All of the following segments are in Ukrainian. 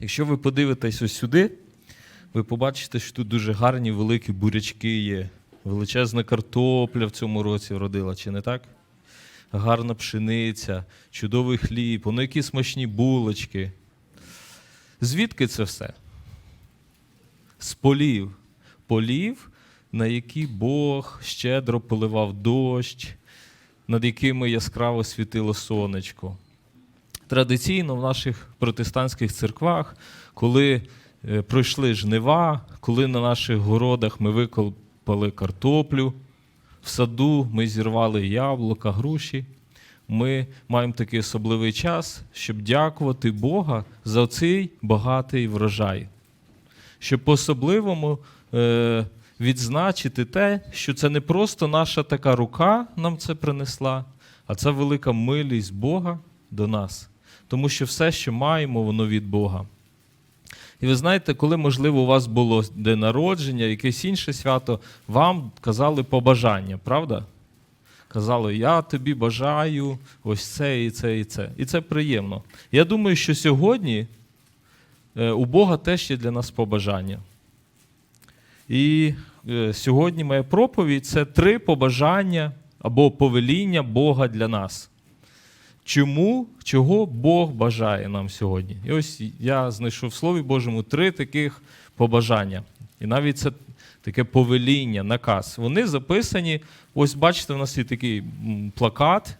Якщо ви подивитесь ось сюди, ви побачите, що тут дуже гарні великі бурячки є. Величезна картопля в цьому році вродила, чи не так? Гарна пшениця, чудовий хліб, воно які смачні булочки. Звідки це все? З полів. Полів, на які Бог щедро поливав дощ, над якими яскраво світило сонечко. Традиційно в наших протестантських церквах, коли е, пройшли жнива, коли на наших городах ми викопали картоплю, в саду ми зірвали яблука, груші. Ми маємо такий особливий час, щоб дякувати Бога за цей багатий врожай, щоб по-особливому е, відзначити те, що це не просто наша така рука нам це принесла, а це велика милість Бога до нас. Тому що все, що маємо, воно від Бога. І ви знаєте, коли, можливо, у вас було день народження, якесь інше свято, вам казали побажання, правда? Казали, я тобі бажаю ось це і це і це. І це приємно. Я думаю, що сьогодні е, у Бога теж є для нас побажання. І е, сьогодні моя проповідь це три побажання або повеління Бога для нас. Чому, чого Бог бажає нам сьогодні? І ось я знайшов в Слові Божому три таких побажання. І навіть це таке повеління, наказ. Вони записані. Ось бачите, у нас є такий плакат.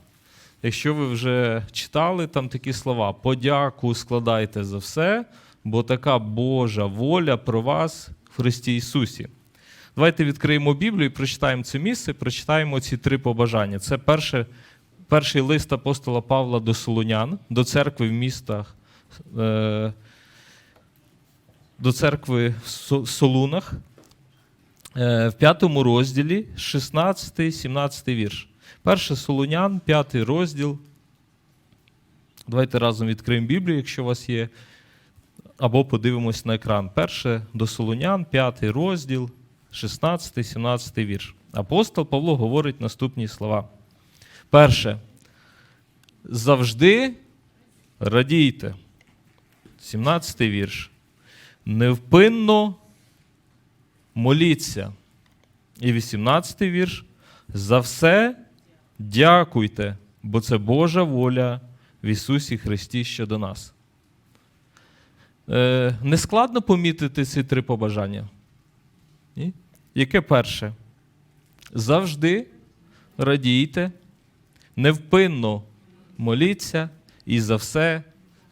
Якщо ви вже читали там такі слова: подяку складайте за все, бо така Божа воля про вас в Христі Ісусі. Давайте відкриємо Біблію і прочитаємо це місце, прочитаємо ці три побажання. Це перше, перший лист апостола Павла до Солунян, до церкви в містах, е, до церкви в Солунах, е, в п'ятому розділі, 16-17 вірш. Перше Солунян, п'ятий розділ. Давайте разом відкриємо Біблію, якщо у вас є. Або подивимось на екран. Перше до Солунян, п'ятий розділ, 16-17 вірш. Апостол Павло говорить наступні слова. Перше. Завжди радійте. 17 вірш. Невпинно моліться. І 18 вірш. За все дякуйте, бо це Божа воля в Ісусі Христі щодо нас. Е, не складно помітити ці три побажання? Ні? Яке перше? Завжди радійте, невпинно моліться і за все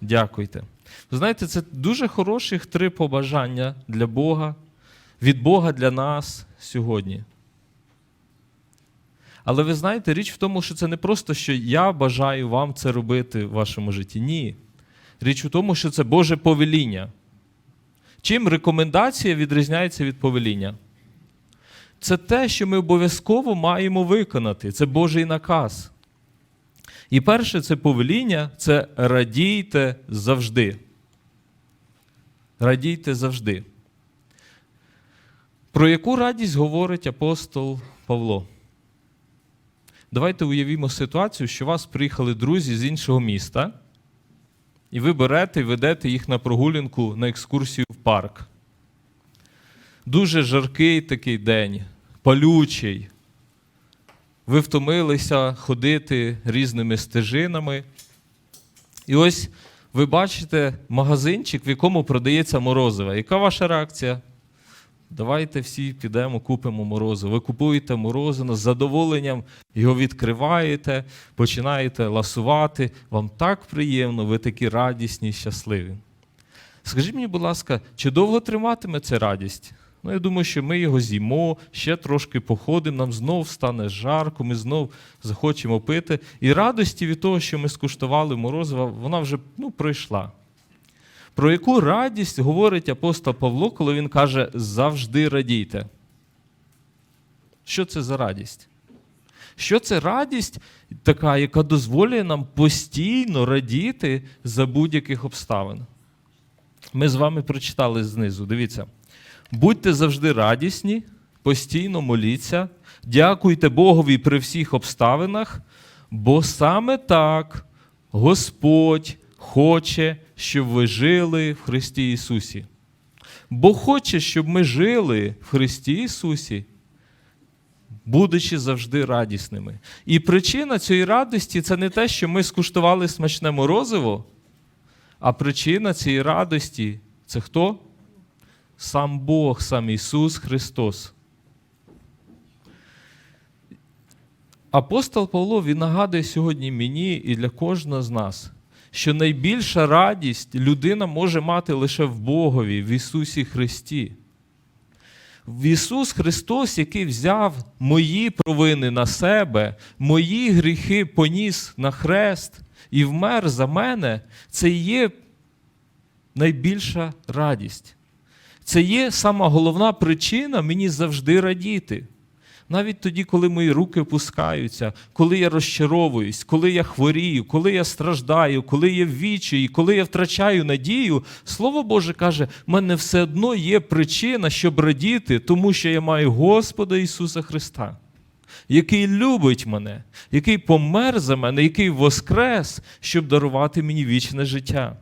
дякуйте. Ви знаєте, це дуже хороших три побажання для Бога, від Бога для нас сьогодні. Але ви знаєте, річ в тому, що це не просто, що я бажаю вам це робити в вашому житті. Ні. Річ у тому, що це Боже повеління. Чим рекомендація відрізняється від повеління? Це те, що ми обов'язково маємо виконати. Це Божий наказ. І перше, це повеління це радійте завжди. Радійте завжди. Про яку радість говорить апостол Павло? Давайте уявімо ситуацію, що у вас приїхали друзі з іншого міста, і ви берете і ведете їх на прогулянку на екскурсію в парк. Дуже жаркий такий день, палючий. Ви втомилися ходити різними стежинами. І ось ви бачите магазинчик, в якому продається морозиво. Яка ваша реакція? Давайте всі підемо, купимо морозиво. Ви купуєте морозиво з задоволенням, його відкриваєте, починаєте ласувати. Вам так приємно, ви такі радісні, щасливі. Скажіть мені, будь ласка, чи довго триматиме ця радість? Ну, я думаю, що ми його з'їмо, ще трошки походимо, нам знов стане жарко, ми знов захочемо пити. І радості від того, що ми скуштували морозиво, вона вже ну, пройшла. Про яку радість говорить апостол Павло, коли він каже завжди радійте? Що це за радість? Що це радість така, яка дозволює нам постійно радіти за будь-яких обставин? Ми з вами прочитали знизу. Дивіться. Будьте завжди радісні, постійно моліться, дякуйте Богові при всіх обставинах, бо саме так Господь хоче, щоб ви жили в Христі Ісусі. Бог хоче, щоб ми жили в Христі Ісусі, будучи завжди радісними. І причина цієї радості це не те, що ми скуштували смачне морозиво, а причина цієї радості це хто? Сам Бог, сам Ісус Христос. Апостол Павло він нагадує сьогодні мені і для кожного з нас, що найбільша радість людина може мати лише в Богові, в Ісусі Христі. В Ісус Христос, який взяв мої провини на себе, мої гріхи поніс на хрест і вмер за мене, це є найбільша радість. Це є сама головна причина мені завжди радіти. Навіть тоді, коли мої руки опускаються, коли я розчаровуюсь, коли я хворію, коли я страждаю, коли я в відчаї, коли я втрачаю надію, Слово Боже каже, в мене все одно є причина, щоб радіти, тому що я маю Господа Ісуса Христа, який любить мене, який помер за мене, який воскрес, щоб дарувати мені вічне життя.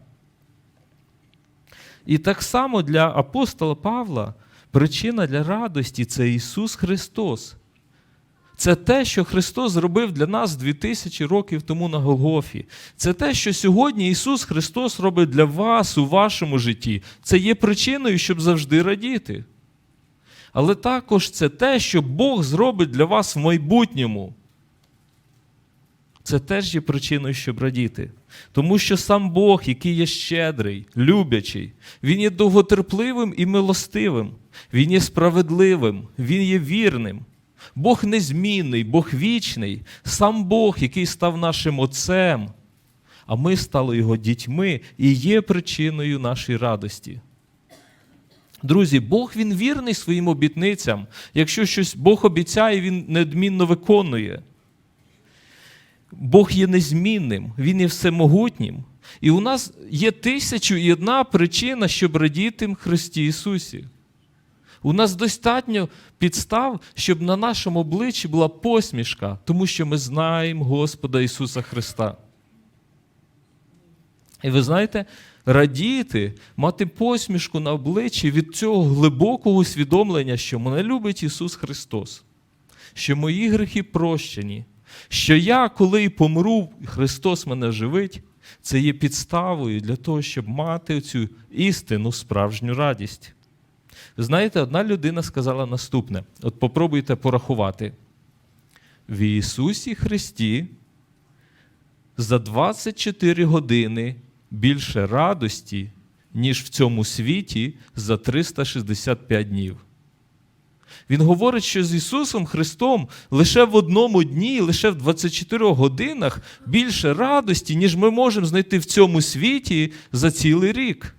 І так само для апостола Павла причина для радості це Ісус Христос. Це те, що Христос зробив для нас 2000 років тому на Голгофі. Це те, що сьогодні Ісус Христос робить для вас у вашому житті. Це є причиною, щоб завжди радіти. Але також це те, що Бог зробить для вас в майбутньому. Це теж є причиною, щоб радіти. Тому що сам Бог, який є щедрий, люблячий, Він є довготерпливим і милостивим, Він є справедливим, Він є вірним. Бог незмінний, Бог вічний, сам Бог, який став нашим Отцем, а ми стали Його дітьми і є причиною нашої радості. Друзі, Бог він вірний своїм обітницям. Якщо щось Бог обіцяє, Він недмінно виконує. Бог є незмінним, Він є всемогутнім. І у нас є тисячу і одна причина, щоб радіти в Христі Ісусі. У нас достатньо підстав, щоб на нашому обличчі була посмішка, тому що ми знаємо Господа Ісуса Христа. І ви знаєте, радіти, мати посмішку на обличчі від цього глибокого усвідомлення, що мене любить Ісус Христос, що мої гріхи прощені, що я, коли помру, Христос мене живить, це є підставою для того, щоб мати цю істину, справжню радість. Знаєте, одна людина сказала наступне: от попробуйте порахувати. В Ісусі Христі за 24 години більше радості, ніж в цьому світі за 365 днів. Він говорить, що з Ісусом Христом лише в одному дні, лише в 24 годинах більше радості, ніж ми можемо знайти в цьому світі за цілий рік.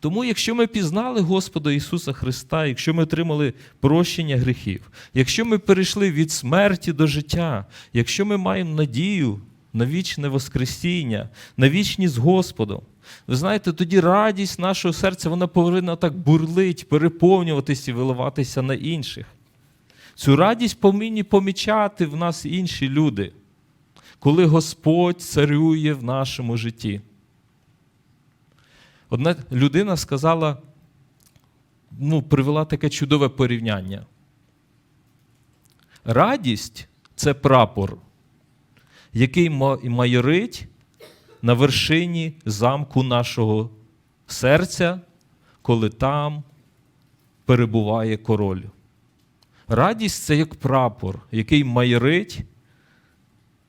Тому, якщо ми пізнали Господа Ісуса Христа, якщо ми отримали прощення гріхів, якщо ми перейшли від смерті до життя, якщо ми маємо надію на вічне Воскресіння, на вічність з Господом, ви знаєте, тоді радість нашого серця вона повинна так бурлить, переповнюватися і виливатися на інших. Цю радість повинні помічати в нас інші люди, коли Господь царює в нашому житті. Одна людина сказала, ну, привела таке чудове порівняння. Радість це прапор, який майорить на вершині замку нашого серця, коли там перебуває король. Радість це як прапор, який майорить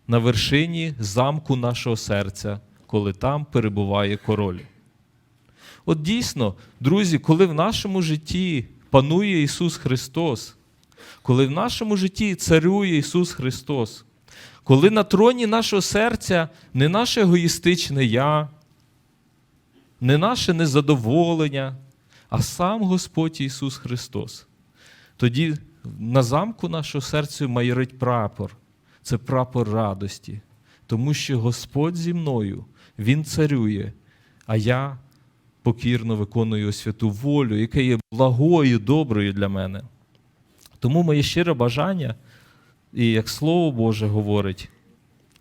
на вершині замку нашого серця, коли там перебуває король. От дійсно, друзі, коли в нашому житті панує Ісус Христос, коли в нашому житті царює Ісус Христос, коли на троні нашого серця не наше егоїстичне я, не наше незадоволення, а сам Господь Ісус Христос, тоді на замку нашого серця майорить прапор. Це прапор радості, тому що Господь зі мною, Він царює, а я покірно виконую святу волю, яка є благою, доброю для мене. Тому моє щире бажання, і як Слово Боже говорить,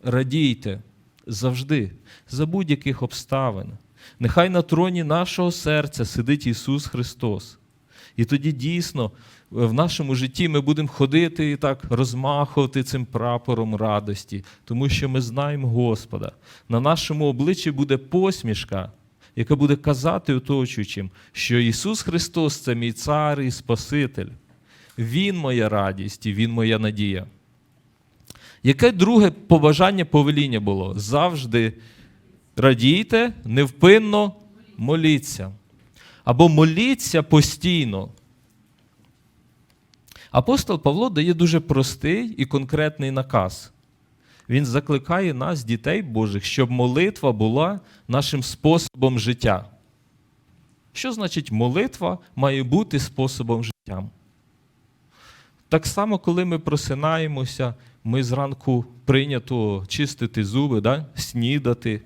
радійте, завжди, за будь-яких обставин. Нехай на троні нашого серця сидить Ісус Христос. І тоді дійсно в нашому житті ми будемо ходити і так розмахувати цим прапором радості, тому що ми знаємо Господа. На нашому обличчі буде посмішка, яка буде казати оточуючим, що Ісус Христос це мій цар і Спаситель. Він моя радість і Він моя надія. Яке друге побажання повеління було? Завжди радійте, невпинно моліться. Або моліться постійно. Апостол Павло дає дуже простий і конкретний наказ. Він закликає нас, дітей Божих, щоб молитва була нашим способом життя. Що значить молитва має бути способом життя? Так само, коли ми просинаємося, ми зранку прийнято чистити зуби, да? снідати.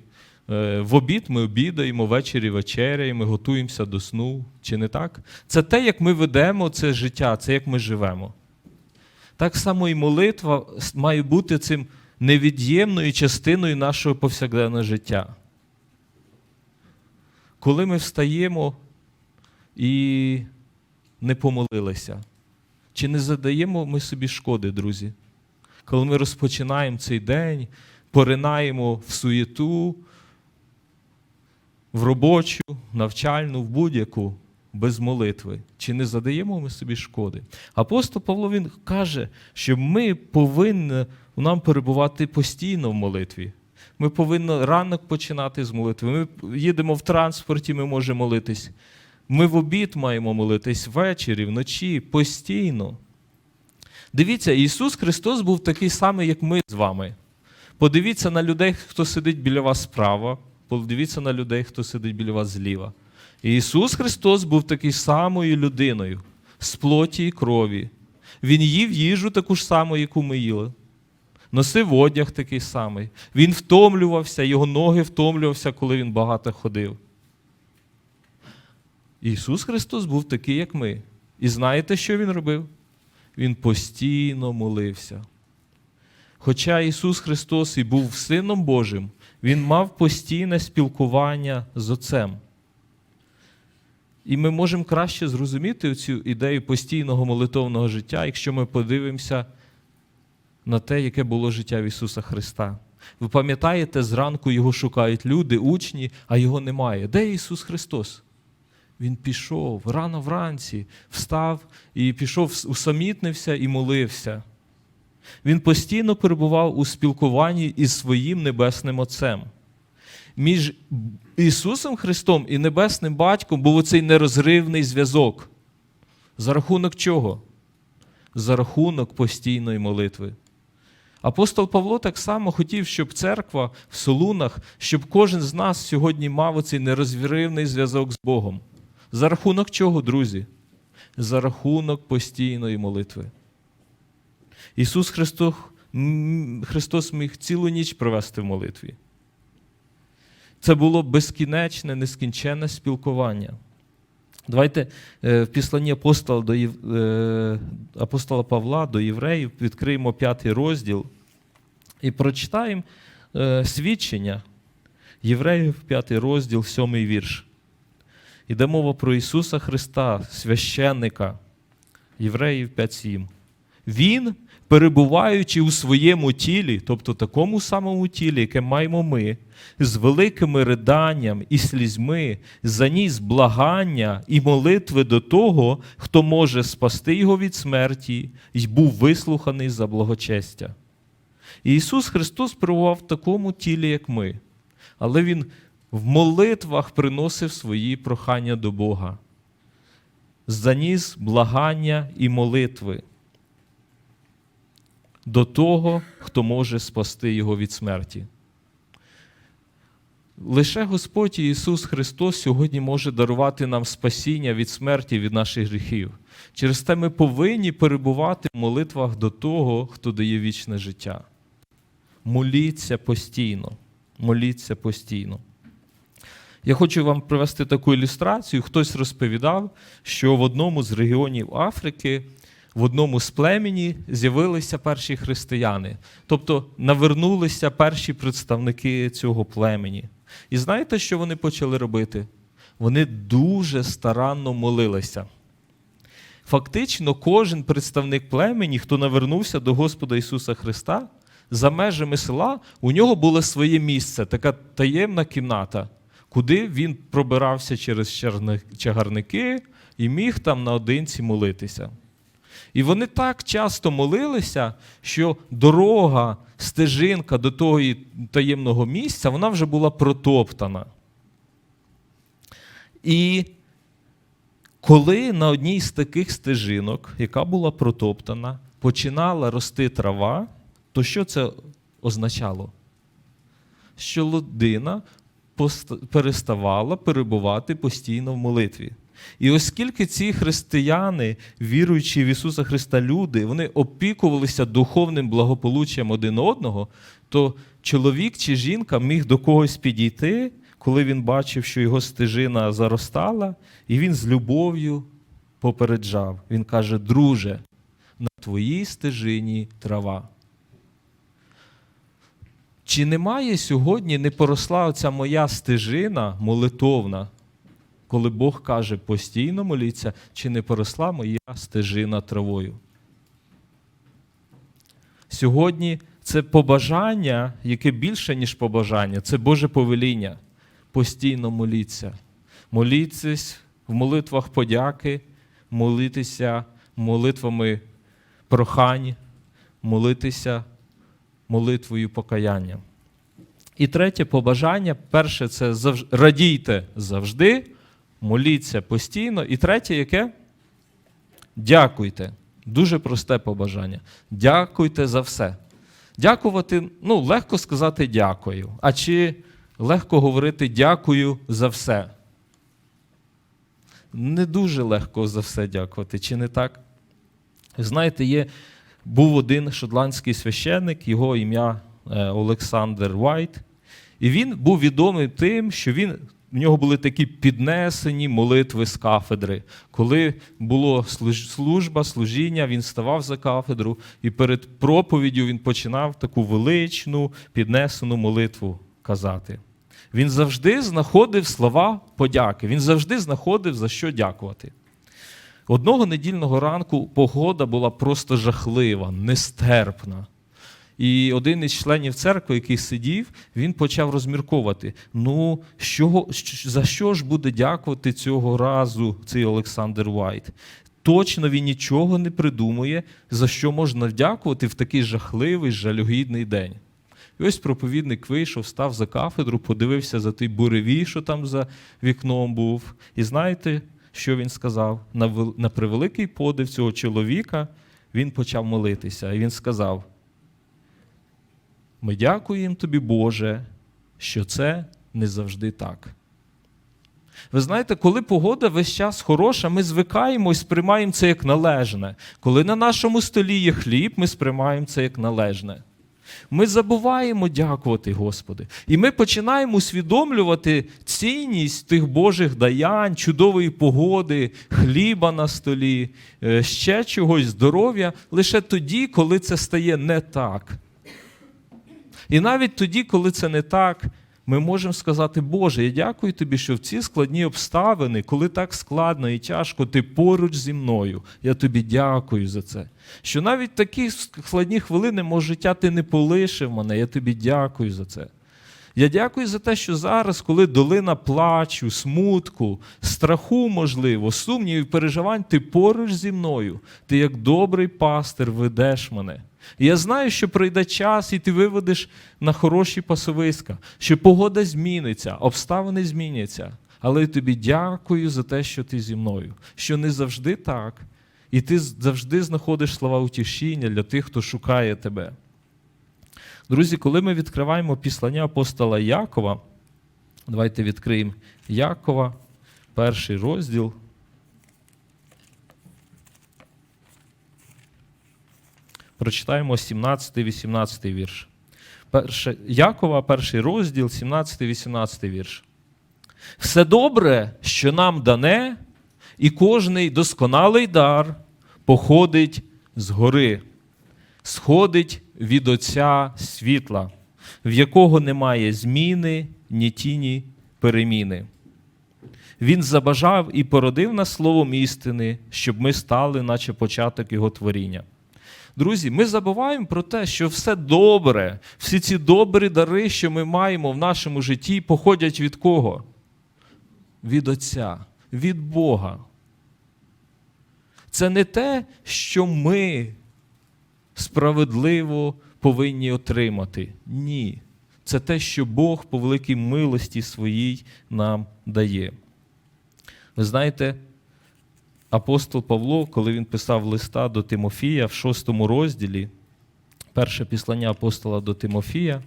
Е, В обід ми обідаємо, ввечері вечеряємо, готуємося до сну. Чи не так? Це те, як ми ведемо це життя, це як ми живемо. Так само і молитва має бути цим невід'ємною частиною нашого повсякденного життя. Коли ми встаємо і не помолилися, чи не задаємо ми собі шкоди, друзі? Коли ми розпочинаємо цей день, поринаємо в суєту, в робочу, навчальну, в будь-яку, без молитви. Чи не задаємо ми собі шкоди? Апостол Павло він каже, що ми повинні нам перебувати постійно в молитві. Ми повинні ранок починати з молитви. Ми їдемо в транспорті, ми можемо молитись. Ми в обід маємо молитись ввечері, вночі, постійно. Дивіться, Ісус Христос був такий самий, як ми з вами. Подивіться на людей, хто сидить біля вас справа, подивіться на людей, хто сидить біля вас зліва. Ісус Христос був такий самою людиною, з плоті і крові. Він їв їжу таку ж саму, яку ми їли. Носив одяг такий самий. Він втомлювався, його ноги втомлювався, коли він багато ходив. Ісус Христос був такий, як ми. І знаєте, що Він робив? Він постійно молився. Хоча Ісус Христос і був Сином Божим, Він мав постійне спілкування з Отцем. І ми можемо краще зрозуміти цю ідею постійного молитовного життя, якщо ми подивимося на те, яке було життя в Ісуса Христа. Ви пам'ятаєте, зранку його шукають люди, учні, а його немає. Де Ісус Христос? Він пішов рано вранці, встав і пішов, усамітнився і молився. Він постійно перебував у спілкуванні із своїм небесним Отцем. Між Ісусом Христом і Небесним Батьком був оцей нерозривний зв'язок. За рахунок чого? За рахунок постійної молитви. Апостол Павло так само хотів, щоб церква в Солунах, щоб кожен з нас сьогодні мав оцей нерозривний зв'язок з Богом. За рахунок чого, друзі? За рахунок постійної молитви. Ісус Христос, Христос міг цілу ніч провести в молитві. Це було безкінечне, нескінченне спілкування. Давайте е, в післанні апостола, до, е, апостола Павла до євреїв відкриємо п'ятий розділ і прочитаємо е, свідчення Євреїв, п'ятий розділ, сьомий вірш. Іде мова про Ісуса Христа, священника, Євреїв 5.7. Він, перебуваючи у своєму тілі, тобто такому самому тілі, яке маємо ми, з великими риданням і слізьми, заніс благання і молитви до того, хто може спасти його від смерті, і був вислуханий за благочестя. І Ісус Христос перебував в такому тілі, як ми, але Він в молитвах приносив свої прохання до Бога. Заніс благання і молитви до того, хто може спасти його від смерті. Лише Господь Ісус Христос сьогодні може дарувати нам спасіння від смерті, від наших гріхів. Через те ми повинні перебувати в молитвах до того, хто дає вічне життя. Моліться постійно. Моліться постійно. Я хочу вам привести таку ілюстрацію. Хтось розповідав, що в одному з регіонів Африки в одному з племені з'явилися перші християни, тобто навернулися перші представники цього племені. І знаєте, що вони почали робити? Вони дуже старанно молилися. Фактично, кожен представник племені, хто навернувся до Господа Ісуса Христа, за межами села у нього було своє місце, така таємна кімната, куди він пробирався через чагарники і міг там наодинці молитися. І вони так часто молилися, що дорога, стежинка до того таємного місця, вона вже була протоптана. І коли на одній з таких стежинок, яка була протоптана, починала рости трава, то що це означало? Що людина переставала перебувати постійно в молитві. І оскільки ці християни, віруючі в Ісуса Христа люди, вони опікувалися духовним благополуччям один одного, то чоловік чи жінка міг до когось підійти, коли він бачив, що його стежина заростала, і він з любов'ю попереджав. Він каже: друже, на твоїй стежині трава. Чи немає сьогодні, не поросла оця моя стежина молитовна, коли Бог каже постійно моліться, чи не поросла моя стежина травою? Сьогодні це побажання, яке більше, ніж побажання, це Боже повеління. Постійно моліться. Моліться в молитвах подяки, молитися молитвами прохань, молитися молитвою покаяння. І третє побажання перше це завж... радійте завжди, моліться постійно. І третє, яке? Дякуйте. Дуже просте побажання. Дякуйте за все. Дякувати, ну, легко сказати дякую. А чи легко говорити дякую за все? Не дуже легко за все дякувати, чи не так? Знаєте, є, був один шотландський священник, його ім'я е, Олександр Вайт. І він був відомий тим, що він, в нього були такі піднесені молитви з кафедри. Коли була служба, служіння, він ставав за кафедру, і перед проповіддю він починав таку величну піднесену молитву казати. Він завжди знаходив слова подяки, він завжди знаходив за що дякувати. Одного недільного ранку погода була просто жахлива, нестерпна. І один із членів церкви, який сидів, він почав розмірковувати: ну, що, за що ж буде дякувати цього разу цей Олександр Вайт? Точно він нічого не придумує, за що можна вдякувати в такий жахливий, жалюгідний день. І ось проповідник вийшов, став за кафедру, подивився за той буревій, що там за вікном був. І знаєте, що він сказав? На, превеликий подив цього чоловіка він почав молитися. І він сказав: Ми дякуємо тобі, Боже, що це не завжди так. Ви знаєте, коли погода весь час хороша, ми звикаємо і сприймаємо це як належне. Коли на нашому столі є хліб, ми сприймаємо це як належне. Ми забуваємо дякувати Господи. І ми починаємо усвідомлювати цінність тих Божих даянь, чудової погоди, хліба на столі, е, ще чогось, здоров'я лише тоді, коли це стає не так. І навіть тоді, коли це не так, ми можемо сказати, Боже, я дякую тобі, що в ці складні обставини, коли так складно і тяжко, ти поруч зі мною. Я тобі дякую за це. Що навіть такі складні хвилини мого життя ти не полишив мене. Я тобі дякую за це. Я дякую за те, що зараз, коли долина плачу, смутку, страху, можливо, сумнівів, переживань, ти поруч зі мною. Ти як добрий пастир ведеш мене. Я знаю, що пройде час, і ти виведеш на хороші пасовиська, що погода зміниться, обставини зміняться. Але я тобі дякую за те, що ти зі мною, що не завжди так, і ти завжди знаходиш слова утішіння для тих, хто шукає тебе. Друзі, коли ми відкриваємо післання апостола Якова, давайте відкриємо Якова, перший розділ. Прочитаємо 17-18 вірш. Перше, Якова, перший розділ, 17-18 вірш. Все добре, що нам дане, і кожний досконалий дар походить згори, сходить від Отця світла, в якого немає зміни, ні тіні переміни. Він забажав і породив нас словом істини, щоб ми стали, наче початок його творіння. Друзі, ми забуваємо про те, що все добре, всі ці добрі дари, що ми маємо в нашому житті, походять від кого? Від Отця, від Бога. Це не те, що ми справедливо повинні отримати. Ні. Це те, що Бог по великій милості своїй нам дає. Ви знаєте, апостол Павло, коли він писав листа до Тимофія в шостому розділі, перше післання апостола до Тимофія,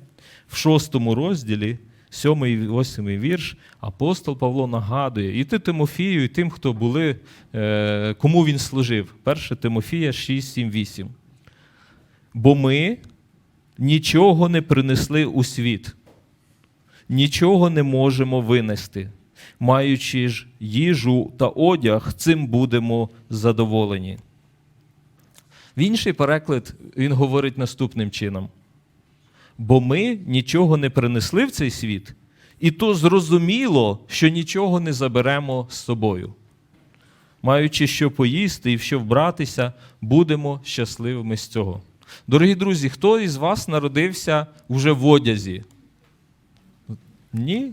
в шостому розділі, сьомий і восьмий вірш, апостол Павло нагадує і ти Тимофію, і тим, хто були, е, кому він служив. Перше Тимофія 6, 7, 8. Бо ми нічого не принесли у світ, нічого не можемо винести. Маючи ж їжу та одяг, цим будемо задоволені. В інший переклад він говорить наступним чином: бо ми нічого не принесли в цей світ, і то зрозуміло, що нічого не заберемо з собою. Маючи що поїсти і що вбратися, будемо щасливими з цього. Дорогі друзі, хто із вас народився вже в одязі? Ні?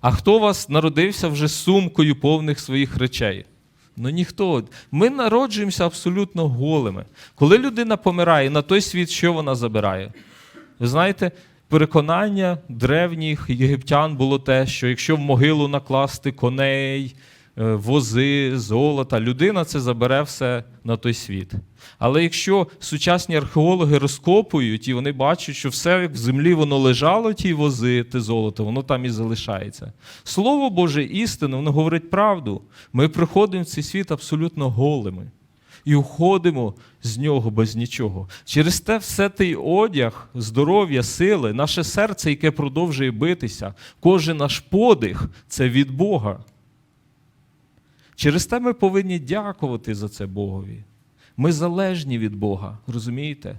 А хто вас народився вже сумкою повних своїх речей? Ну ніхто. Ми народжуємося абсолютно голими. Коли людина помирає, на той світ що вона забирає? Ви знаєте, переконання древніх єгиптян було те, що якщо в могилу накласти коней, вози, золота, людина це забере все на той світ. Але якщо сучасні археологи розкопують і вони бачать, що все як в землі воно лежало, ті вози, те золото, воно там і залишається. Слово Боже, істина, воно говорить правду. Ми приходимо в цей світ абсолютно голими і уходимо з нього без нічого. Через те все той одяг, здоров'я, сили, наше серце, яке продовжує битися, кожен наш подих це від Бога. Через те ми повинні дякувати за це Богові. Ми залежні від Бога, розумієте?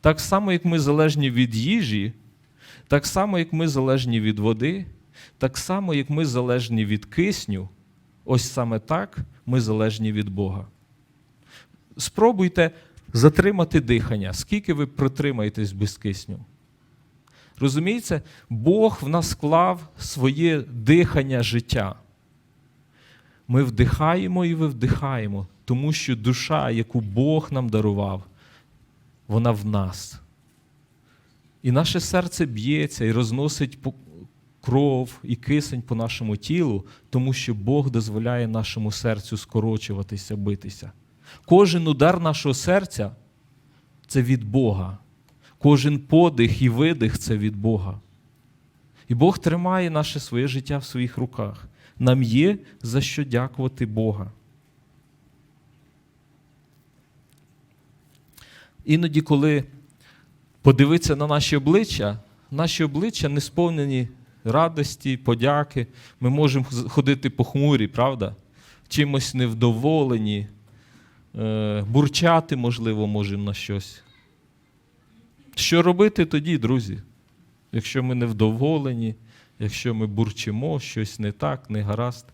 Так само, як ми залежні від їжі, так само, як ми залежні від води, так само, як ми залежні від кисню, ось саме так ми залежні від Бога. Спробуйте затримати дихання, скільки ви протримаєтесь без кисню. Розумієте, Бог в нас склав своє дихання життя. Ми вдихаємо і вдихаємо, тому що душа, яку Бог нам дарував, вона в нас. І наше серце б'ється і розносить кров і кисень по нашому тілу, тому що Бог дозволяє нашому серцю скорочуватися, битися. Кожен удар нашого серця це від Бога. Кожен подих і видих це від Бога. І Бог тримає наше своє життя в своїх руках. Нам є за що дякувати Бога. Іноді, коли подивитися на наші обличчя, наші обличчя не сповнені радості, подяки. Ми можемо ходити похмурі, правда? Чимось невдоволені, е, бурчати, можливо, можемо на щось. Що робити тоді, друзі? Якщо ми невдоволені, якщо ми бурчимо, щось не так, не гаразд.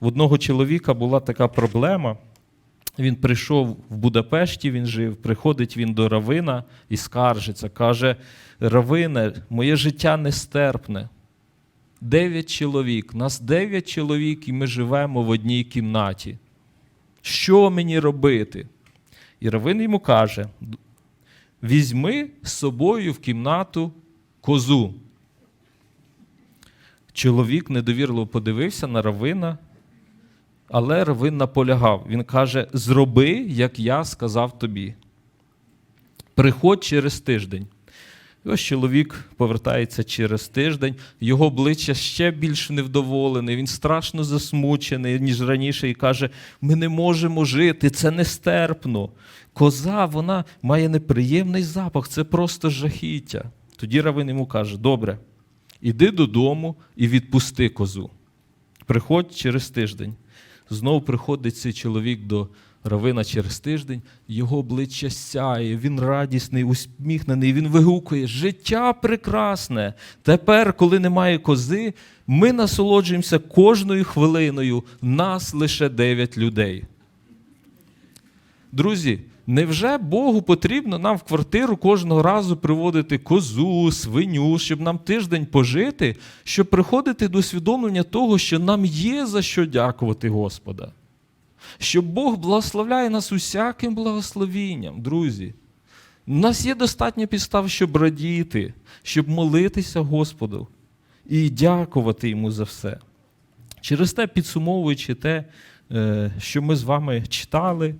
В одного чоловіка була така проблема. Він прийшов в Будапешті, він жив, приходить він до Равина і скаржиться. Каже: Равине, моє життя нестерпне. Дев'ять чоловік, нас дев'ять чоловік, і ми живемо в одній кімнаті. Що мені робити? І Равин йому каже: візьми з собою в кімнату козу. Чоловік недовірливо подивився на Равина, але Равин наполягав. Він каже: Зроби, як я сказав тобі. Приходь через тиждень. І ось чоловік повертається через тиждень, його обличчя ще більш невдоволене, він страшно засмучений, ніж раніше, і каже: Ми не можемо жити, це нестерпно. Коза вона має неприємний запах, це просто жахіття. Тоді Равин йому каже: Добре, іди додому і відпусти козу. Приходь через тиждень. Знову приходить цей чоловік до Равина через тиждень, його обличчя сяє, він радісний, усміхнений, він вигукує: життя прекрасне. Тепер, коли немає кози, ми насолоджуємося кожною хвилиною, нас лише дев'ять людей. Друзі, невже Богу потрібно нам в квартиру кожного разу приводити козу, свиню, щоб нам тиждень пожити, щоб приходити до усвідомлення того, що нам є за що дякувати Господа? Що Бог благословляє нас усяким благословінням, друзі. У нас є достатньо підстав, щоб радіти, щоб молитися Господу і дякувати йому за все. Через те, підсумовуючи те, е, що ми з вами читали,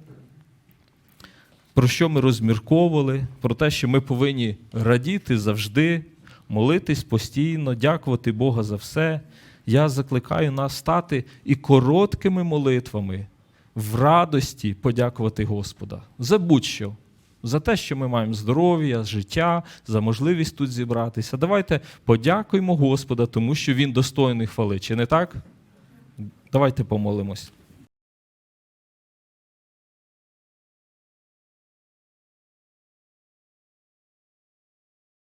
про що ми розмірковували, про те, що ми повинні радіти завжди, молитись постійно, дякувати Бога за все. Я закликаю нас стати і короткими молитвами в радості подякувати Господа за будь-що. За те, що ми маємо здоров'я, життя, за можливість тут зібратися. Давайте подякуємо Господа, тому що Він достойний хвали. Чи не так? Давайте помолимось.